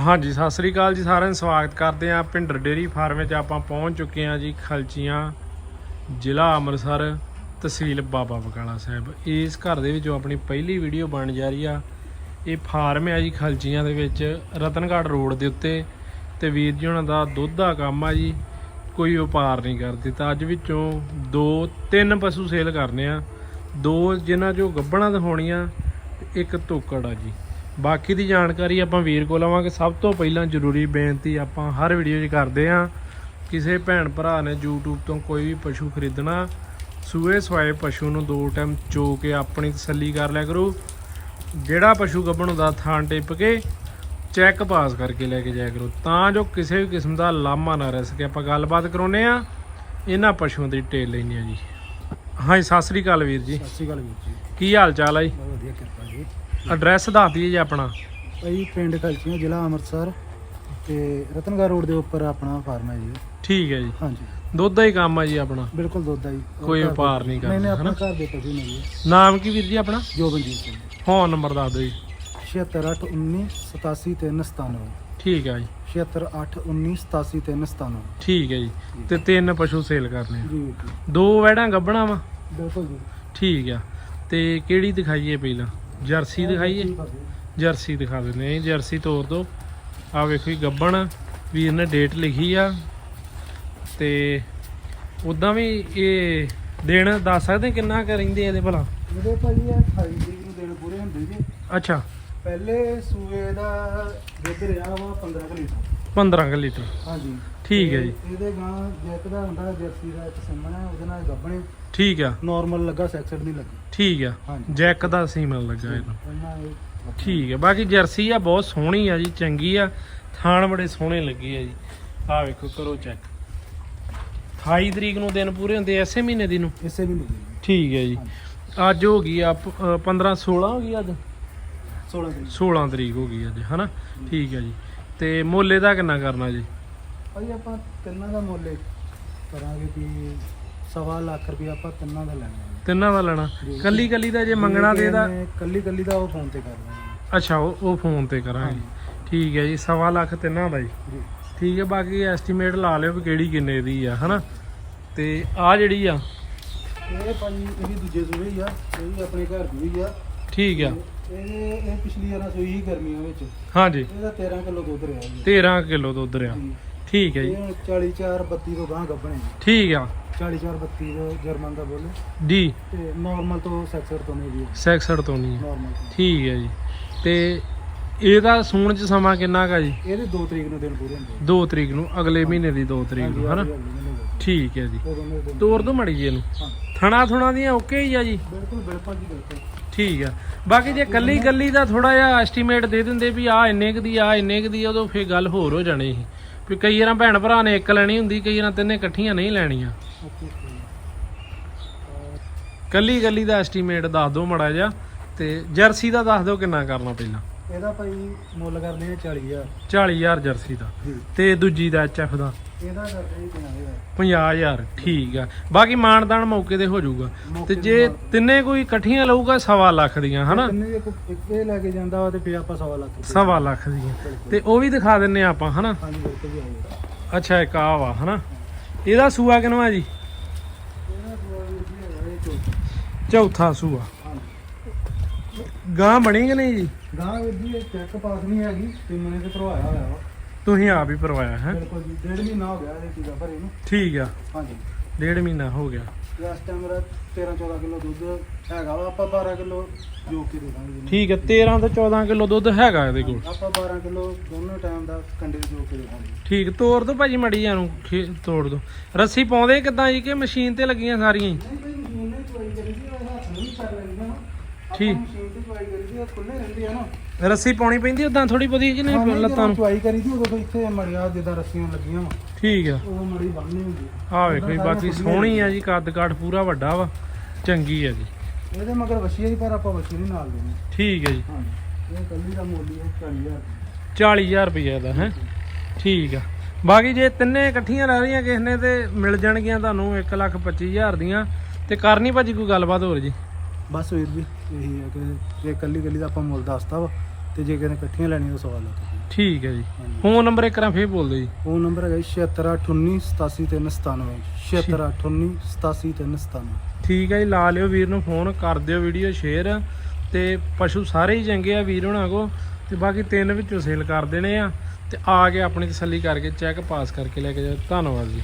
ਹਾਂਜੀ, ਸਤਿ ਸ੍ਰੀ ਅਕਾਲ ਜੀ ਸਾਰਿਆਂ ਨੂੰ, ਸਵਾਗਤ ਕਰਦੇ ਆਂ ਭਿੰਡਰ ਡੇਰੀ ਫਾਰਮ ਵਿੱਚ ਆਪਾਂ ਪਹੁੰਚ ਚੁੱਕੇ ਆਂ ਜੀ, ਖਲਚੀਆਂ, ਜ਼ਿਲ੍ਹਾ ਅੰਮ੍ਰਿਤਸਰ, ਤਹਿਸੀਲ ਬਾਬਾ ਬਕਾਲਾ ਸਾਹਿਬ। ਇਸ ਘਰ ਦੇ ਵਿੱਚੋਂ ਆਪਣੀ ਪਹਿਲੀ ਵੀਡੀਓ ਬਣ ਜਾ ਰਹੀ ਆ। ਇਹ ਫਾਰਮ ਹੈ ਜੀ ਖਲਚੀਆਂ ਦੇ ਵਿੱਚ, ਰਤਨਗੜ੍ਹ ਰੋਡ ਦੇ ਉੱਤੇ। ਤੇ ਵੀਰ ਜੀ ਉਹਨਾਂ ਦਾ ਦੁੱਧ ਦਾ ਕੰਮ ਆ ਜੀ, ਕੋਈ ਵਪਾਰ ਨਹੀਂ ਕਰਦੇ ਤਾਂ ਅੱਜ ਵਿੱਚੋਂ ਦੋ, ਤਿੰਨ ਪਸ਼ੂ ਸੇਲ ਕਰਨੇ ਆ। ਦੋ ਜਿਨ੍ਹਾਂ ਚੋਂ ਗੱਬਣਾ ਦਿਖਾਉਣੀਆਂ ਇੱਕ ਤੋਕੜ ਆ ਜੀ। ਬਾਕੀ ਦੀ ਜਾਣਕਾਰੀ ਆਪਾਂ ਵੀਰ ਕੋਲ ਲਵਾਂਗੇ। ਸਭ ਤੋਂ ਪਹਿਲਾਂ ਜ਼ਰੂਰੀ ਬੇਨਤੀ ਆਪਾਂ ਹਰ ਵੀਡੀਓ 'ਚ ਕਰਦੇ ਆਂ ਕਿਸੇ ਭੈਣ ਭਰਾ ਨੇ YouTube ਤੋਂ ਕੋਈ ਵੀ ਪਸ਼ੂ ਖਰੀਦਣਾ ਸੂਏ ਸਵਾਏ ਪਸ਼ੂ ਨੂੰ ਦੋ ਟਾਈਮ ਚੋ ਕੇ ਆਪਣੀ ਤਸੱਲੀ ਕਰ ਲਿਆ ਕਰੋ। ਜਿਹੜਾ ਪਸ਼ੂ ਗੱਭਣ ਹੁੰਦਾ ਥਾਂ ਟਿੱਪ ਕੇ ਚੈੱਕ ਪਾਸ ਕਰਕੇ ਲੈ ਕੇ ਜਾਇਆ ਕਰੋ। ਤਾਂ ਜੋ ਕਿਸੇ ਵੀ ਕਿਸਮ ਦਾ ਲਾਮਾ ਨਾ ਰਹਿ ਸਕੇ। ਆਪਾਂ ਗੱਲਬਾਤ ਕਰਾਉਨੇ ਆ ਇਹਨਾਂ ਪਸ਼ੂਆਂ ਦੀ ਡਿਟੇਲ ਲੈਣੀ ਆ ਜੀ। ਹਾਂਜੀ ਸਤਿ ਸ੍ਰੀ ਅਕਾਲ ਵੀਰ ਜੀ। ਸਤਿ ਸ਼੍ਰੀ ਅਕਾਲ ਵੀਰ ਜੀ। ਕੀ ਹਾਲ ਚਾਲ ਆ ਜੀ? ਬਹੁਤ ਵਧੀਆ ਕਿਰਪਾ ਜੀ। ਐਡਰੈਸ ਦੱਸ ਦਈਏ ਜੀ ਆਪਣਾ। ਭਾਈ ਪਿੰਡ ਖਲਚੀਆਂ ਜ਼ਿਲ੍ਹਾ ਅੰਮ੍ਰਿਤਸਰ ਤੇ ਰਤਨਗੜ੍ਹ ਰੋਡ ਦੇ ਉੱਪਰ ਆਪਣਾ ਫਾਰਮ ਹੈ ਜੀ। ਠੀਕ ਹੈ ਜੀ। ਹਾਂਜੀ। ਦੁੱਧ ਦਾ ਹੀ ਕੰਮ ਆ ਜੀ ਆਪਣਾ। ਬਿਲਕੁਲ ਦੁੱਧ ਦਾ ਜੀ ਕੋਈ ਵਪਾਰ ਨਹੀਂ ਨਹੀਂ ਨਹੀਂ ਆਪਣਾ ਘਰ ਦੇ ਪਸ਼ੂ ਨੇ ਜੀ। ਨਾਮ ਕੀ ਵੀਰ ਜੀ ਆਪਣਾ? ਜੋਬਨਜੀਤ ਸਿੰਘ। ਫੋਨ ਨੰਬਰ ਦੱਸ ਦਿਓ ਜੀ। 76819 87397 ਠੀਕ ਹੈ ਜੀ। 76819 87397 ਠੀਕ ਹੈ ਜੀ। ਤੇ ਤਿੰਨ ਪਸ਼ੂ ਸੇਲ ਕਰਨੇ ਆ। ਦੋ ਵੈੜਾਂ ਗੱਬਣਾ ਵਾ? ਬਿਲਕੁਲ ਜੀ। ਠੀਕ ਆ। ਤੇ ਕਿਹੜੀ ਦਿਖਾਈਏ ਪਹਿਲਾਂ? ਜਰਸੀ ਦਿਖਾਈਏ। ਜਰਸੀ ਦਿਖਾ ਦਿੰਦੇ ਆ ਜਰਸੀ ਤੋਰ ਦੋ। ਆ ਵੇਖੋ ਜੀ ਗੱਬਣ ਵੀਰ ਨੇ ਡੇਟ ਲਿਖੀ ਆ। ਤੇ ਉਦਾਂ ਵੀ ਇਹ ਦਿਨ ਦੱਸ ਸਕਦੇ ਕਿੰਨਾ ਕੁ ਰਹਿੰਦੇ ਇਹਦੇ ਭਲਾ? ਇਹਦੇ ਇਹ 28 ਤਰੀਕ ਨੂੰ ਦਿਨ ਪੂਰੇ ਹੁੰਦੇ ਜੀ। ਅੱਛਾ। ਪਹਿਲੇ ਸੂਏ ਦਾ ਦੁੱਧ ਰਿਹਾ ਵਾ 15 ਕੁ ਲੀਟਰ। 15 ਕੁ ਲੀਟਰ। ਹਾਂਜੀ। ਠੀਕ ਹੈ ਜੀ। ਇਹਦੇ ਗਾਂ ਜੈਕ ਦਾ ਹੁੰਦਾ ਜਰਸੀ ਦਾ ਇੱਕ ਸਿੰਮਣ ਉਹਦੇ ਨਾਲ ਗੱਬਣੇ। ਠੀਕ ਆ। ਨਾਰਮਲ ਲੱਗਾ ਸੈਕਸਡ ਨਹੀਂ ਲੱਗੀ। ਠੀਕ ਆ। ਹਾਂਜੀ। ਜੈਕ ਦਾ ਸੀਮਨ ਲੱਗਾ ਇਹਨੂੰ ਇਹਨਾਂ ਇਹ ਠੀਕ ਹੈ ਬਾਕੀ ਜਰਸੀ ਆ ਬਹੁਤ ਸੋਹਣੀ ਆ ਜੀ ਚੰਗੀ ਆ। ਥਾਣ ਬੜੇ ਸੋਹਣੇ ਲੱਗੇ ਆ ਜੀ। ਆ ਵੇਖੋ ਕਰੋ ਚੈੱਕ। 28 ਤਰੀਕ ਨੂੰ ਦਿਨ ਪੂਰੇ ਹੁੰਦੇ ਆ, ਐਸੇ ਮਹੀਨੇ ਦੀ ਨੂੰ? ਇਸੇ ਵੀ ਨਹੀਂ ਠੀਕ ਹੈ ਜੀ। ਅੱਜ ਹੋ ਗਈ ਆ ਪ- ਅ, 15 16 ਹੋ ਗਈ ਅੱਜ? 16 ਤਰੀਕ। 16 ਤਰੀਕ ਹੋ ਗਈ ਅੱਜ ਹਨਾ? ਠੀਕ ਹੈ ਜੀ। ਤੇ ਮੁੱਲ ਇਹਦਾ ਕਿੰਨਾ ਕਰਨਾ ਜੀ? ਭਾਈ ਆਪਾਂ ਤਿੰਨਾਂ ਦਾ ਮੁੱਲ ਕਰਾਂਗੇ ਕਿ ਸਵਾ ਲੱਖ ਰੁਪਏ ਆਪਾਂ ਤਿੰਨਾਂ ਦਾ ਲੈਣਾ। ਹੈ ਤਿੰਨਾਂ ਦਾ ਲੈਣਾ। ਕੱਲੀ ਕੱਲੀ ਦਾ ਜੇ ਮੰਗਣਾ ਤੇ ਇਹਦਾ ਕੱਲੀ ਕੱਲੀ ਦਾ ਉਹ ਫੋਨ ਤੇ ਕਰ ਅੱਛਾ ਉਹ ਉਹ ਫੋਨ ਤੇ ਕਰਾਂਗੇ। ਠੀਕ ਹੈ ਜੀ ਸਵਾ ਲੱਖ ਤਿੰਨਾਂ ਦਾ ਜੀ। ਜੀ। ਠੀਕ ਹੈ ਬਾਕੀ ਐਸਟੀਮੇਟ ਲਾ ਲਿਓ ਵੀ ਕਿਹੜੀ ਕਿੰਨੇ ਦੀ ਆ ਹਨਾ? ਤੇ ਆ ਜਿਹੜੀ ਆ। ਇਹ ਭਾਈ ਇਹ ਵੀ ਦੂਜੇ ਸੂਏ ਹੀ ਆ ਇਹ ਵੀ ਆਪਣੇ ਘਰ ਦੀ ਹੀ ਆ। ਠੀਕ ਆ। ਇਹ ਇਹ ਪਿਛਲੀ ਵਾਰ ਸੂਈ ਹੀ ਗਰਮੀਆਂ ਵਿੱਚ। ਹਾਂਜੀ। ਇਹਦਾ 13 ਕਿਲੋ ਦੁੱਧ ਰਿਹਾ ਜੀ। 13 ਕਿਲੋ ਦੁੱਧ ਰਿਆ ਜੀ। ਠੀਕ ਹੈ ਜੀ। ਇਹ 44 32 ਤੋਂ ਗਾਂ ਗੱਭਣੇ ਜੀ ਠੀਕ ਆ। 44 32 ਦਾ ਜਰਮਨ ਦਾ ਬੋਲੇ। ਜੀ। ਤੇ ਨਾਰਮਲ ਤੋਂ ਸੈਕਸਰ ਤੋਂ ਨਹੀਂ ਜੀ। ਸੈਕਸਡ ਤੋਂ ਨਹੀਂ। ਆ। ਨਾਰਮਲ ਤੋਂ। ਠੀਕ ਹੈ ਜੀ। ਤੇ ਇਹਦਾ ਸੂਣ ਚ ਸਮਾਂ ਕਿੰਨਾ ਕਾ ਜੀ? ਇਹਦੇ 2 ਤਰੀਕ ਨੂੰ ਦਿਨ ਪੂਰੇ ਹੁੰਦੇ 2 ਤਰੀਕ ਨੂੰ ਅਗਲੇ ਮਹੀਨੇ ਦੀ 2 ਤਰੀਕ ਨੂੰ ਹਨਾ? ਠੀਕ ਹੈ ਜੀ। ਉਦੋਂ ਦੇ ਦਿਨ। ਤੋਰ ਦੋ ਮੜੀ ਜੀ ਇਹਨੂੰ। ਹਾਂ। ਥਣਾ ਥੁਣਾ ਦੀਆਂ ਓਕੇ ਹੀ ਆ ਜੀ? ਬਿਲਕੁਲ ਬਿਲਕੁਲ ਜੀ ਬਿਲਕੁਲ। ਠੀਕ ਆ। ਬਾਕੀ ਜੇ ਕੱਲੀ ਕੱਲੀ ਦਾ ਥੋੜਾ ਜਿਹਾ ਐਸਟੀਮੇਟ ਦੇ ਦਿੰਦੇ ਵੀ ਆ ਇੰਨੇ ਕੁ ਦੀ ਆ ਇੰਨੇ ਕੁ ਦੀ ਉਦੋਂ ਫੇਰ ਗੱਲ ਹੋਰ ਹੋ ਜਾਣੀ ਸੀ। ਵੀ ਕਈ ਵਾਰਾਂ ਭੈਣ ਭਰਾ ਨੇ ਇੱਕ ਲੈਣੀ ਹੁੰਦੀ ਕਈ ਵਾਰਾਂ ਤਿੰਨੇ ਇਕੱਠੀਆਂ ਨਹੀਂ ਲੈਣੀਆਂ। ਕੱਲੀ ਕੱਲੀ ਦਾ ਐਸਟੀਮੇਟ ਦੱਸ ਦਿਓ ਮੜਾ ਜਿਹਾ ਤੇ ਜਰਸੀ ਦਾ ਦੱਸ ਦਿਓ ਕਿੰਨਾ ਕਰਨਾ ਪਹਿਲਾਂ। ਇਹਦਾ ਭਾਈ ਮੁੱਲ ਕਰਦੇ ਆ 40000 40000 ਜਰਸੀ ਦਾ। ਤੇ ਦੂਜੀ ਦਾ ਐਚਐਫ ਦਾ। ਇਹਦਾ ਕਰਦੇ ਆ 50000 50000 ਠੀਕ ਆ। ਬਾਕੀ ਮਾਨਦਾਨ ਮੌਕੇ ਤੇ ਹੋ ਜਾਊਗਾ। ਤੇ ਜੇ ਤਿੰਨੇ ਕੋਈ ਇਕੱਠੀਆਂ ਲਊਗਾ ਸਵਾ ਲੱਖ ਦੀਆਂ ਹਨਾ? ਕਿੰਨੇ ਇੱਕ ਇੱਕ ਇਹ ਲੈ ਕੇ ਜਾਂਦਾ ਵਾ ਤੇ ਫਿਰ ਆਪਾਂ ਸਵਾ ਲੱਖ ਰੁਪਏ। ਸਵਾ ਲੱਖ ਦੀਆਂ। ਤੇ ਉਹ ਵੀ ਦਿਖਾ ਦਿੰਨੇ ਆਪਾਂ ਹਨਾ? ਹਾਂਜੀ ਬਿਲਕੁਲ ਜੀ ਆਏਗਾ ਅੱਛਾ ਇੱਕ ਆ ਵਾ ਹਨਾ? ਇਹਦਾ ਸੂਆ ਕਿਨਵਾ ਜੀ? ਚੌਥਾ ਸੂਆ। ਗਾਂ ਬਣੀ ਕਿ ਨਹੀਂ ਜੀ? ਗਾਂ ਵੀਰ ਜੀ ਇਹ ਚੈੱਕ ਪਾਸ ਨਹੀਂ ਹੈਗੀ ਤੇ ਮੈਨੇ ਤੇ ਭਰਵਾਇਆ ਹੋਇਆ ਵਾ। ਤੁਸੀਂ ਆਪ ਹੀ ਪਰਵਾਇਆ ਹੈ? ਬਿਲਕੁਲ ਜੀ ਡੇਢ ਮਹੀਨਾ ਹੋ ਗਿਆ ਇਹ ਚੀਜ਼ਾਂ ਭਰੇ ਨੂੰ ਠੀਕ ਆ। ਹਾਂਜੀ। ਡੇਢ ਮਹੀਨਾ ਹੋ ਗਿਆ। ਇਸ ਟਾਈਮ ਮੇਰਾ 13 14 ਕਿਲੋ ਦੁੱਧ ਹੈਗਾ ਵਾ ਆਪਾਂ 12 ਕਿਲੋ ਜੋ ਕੇ ਦੇ ਦਾਂਗੇ ਜੀ। ਠੀਕ ਹੈ 13 ਤੋਂ 14 ਕਿਲੋ ਦੁੱਧ ਹੈਗਾ ਇਹਦੇ ਕੋਲ। ਆਪਾਂ 12 ਕਿਲੋ ਦੋਨੋਂ ਟਾਈਮ ਦਾ ਕੰਡੇ ਜੋ ਕੇ ਦੇ ਦਾਂਗੇ। ਠੀਕ ਤੋੜ ਦੋ ਭਾਜੀ ਮੜੀ ਜਾਂ ਨੂੰ ਖੇ- ਤੋੜ ਦੋ। ਰੱਸੀ ਪਾਉਂਦੇ ਕਿਦਾਂ ਜੀ ਕਿ ਮਸ਼ੀਨ ਤੇ ਲੱਗੀਆਂ ਸਾਰੀਆਂ ਹੀ? ਨਹੀਂ ਭਾਈ ਮਸ਼ੀਨ ਨੇ ਚੁਆਈ ਕਰੀ ਸੀ ਉਹ ਹੱਥ ਨਹੀਂ ਕਰ ਲੈਂਦਾ ਨਾ ਠੀਕ। ਚੁਆਈ ਕਰੀ ਸੀ ਉਹ ਖੁੱਲੇ ਰਹਿੰਦੇ ਆ ਨਾ। ਰੱਸੀ ਪਾਉਣੀ ਪੈਂਦੀ ਉਦਾਂ ਥੋੜੀ ਹਾਂ, ਨਹੀਂ ਨਹੀਂ, ਲੱਤਾਂ ਜਦੋਂ ਨੂੰ। ਚੁਆਈ ਕਰੀ ਸੀ ਉਦੋਂ ਤੋਂ ਇੱਥੇ ਮੜੀਆਂ ਜਿੱਦਾਂ ਰੱਸੀਆਂ ਲੱਗੀਆਂ ਵਾ। ਠੀਕ ਆ। ਉਹ ਮੜੀ ਬੰਨ੍ਹਨੀ ਹੁੰਦੀ ਆ। ਵੇਖੋ ਜੀ ਬਾਕੀ ਸੋਹਣੀ ਆ ਜੀ ਕੱਦ ਕਾਠ ਪੂਰਾ ਵੱਡਾ ਵਾ ਚੰਗੀ ਆ ਜੀ। ਇਹਦੇ ਮਗਰ ਵਛੀ ਹੀ ਪਰ ਆਪਾਂ ਵਛੀ ਨਹੀਂ ਨਾਲ ਦੇਣੀ। ਠੀਕ ਹੈ ਜੀ। ਹਾਂ ਇਹ ਕੱਲੀ ਦਾ ਮੁੱਲ ਹੀ ਹੈ 40000 40000 ਰੁਪਏ। ਦਾ ਹੈ? ਠੀਕ ਆ। ਬਾਕੀ ਜੇ ਤਿੰਨੇ ਇਕੱਠੀਆਂ ਰਹਿ ਰਹੀਆਂ ਕਿਸ ਨੇ ਤੇ ਮਿਲ ਜਾਣਗੀਆਂ ਤੁਹਾਨੂੰ 125000 ਦੀਆਂ। ਤੇ ਕਰਨੀ ਭਾਜੀ ਕੋਈ ਗੱਲਬਾਤ ਹੋਰ ਜੀ? ਬਸ ਵੀਰ ਜੀ ਇਹੀ ਹੈ ਕਿ ਇਹ ਕੱਲੀ ਕੱਲੀ ਦਾ ਆਪਾਂ ਮੁੱਲ ਦੱਸਤਾ ਵਾ ਤੇ ਜੇ ਕਿਸੇ ਨੇ ਇਕੱਠੀਆਂ ਲੈਣੀਆਂ ਤਾਂ ਸਵਾਲ ਆ ਠੀਕ ਹੈ ਜੀ। ਹਾਂਜੀ। ਫੋਨ ਨੰਬਰ ਇੱਕ ਵਾਰ ਫੇਰ ਬੋਲ ਦਿਓ ਜੀ। ਫੋਨ ਨੰਬਰ ਹੈਗਾ 7698187397 7698187397 ਠੀਕ ਹੈ ਜੀ ਲਾ ਲਿਓ ਵੀਰ ਨੂੰ ਫੋਨ ਕਰ ਦਿਓ ਵੀਡੀਓ ਸ਼ੇਅਰ ਤੇ ਪਸ਼ੂ ਸਾਰੇ ਹੀ ਚੰਗੇ ਆ ਵੀਰ ਹੋਣਾ ਕੋ ਤੇ ਬਾਕੀ ਤਿੰਨ ਵਿੱਚੋਂ ਸੇਲ ਕਰ ਦੇਣੇ ਆ ਤੇ ਆ ਕੇ ਆਪਣੀ ਤਸੱਲੀ ਕਰਕੇ ਚੈੱਕ ਪਾਸ ਕਰਕੇ ਲੈ ਕੇ ਜਾਓ। ਧੰਨਵਾਦ ਜੀ।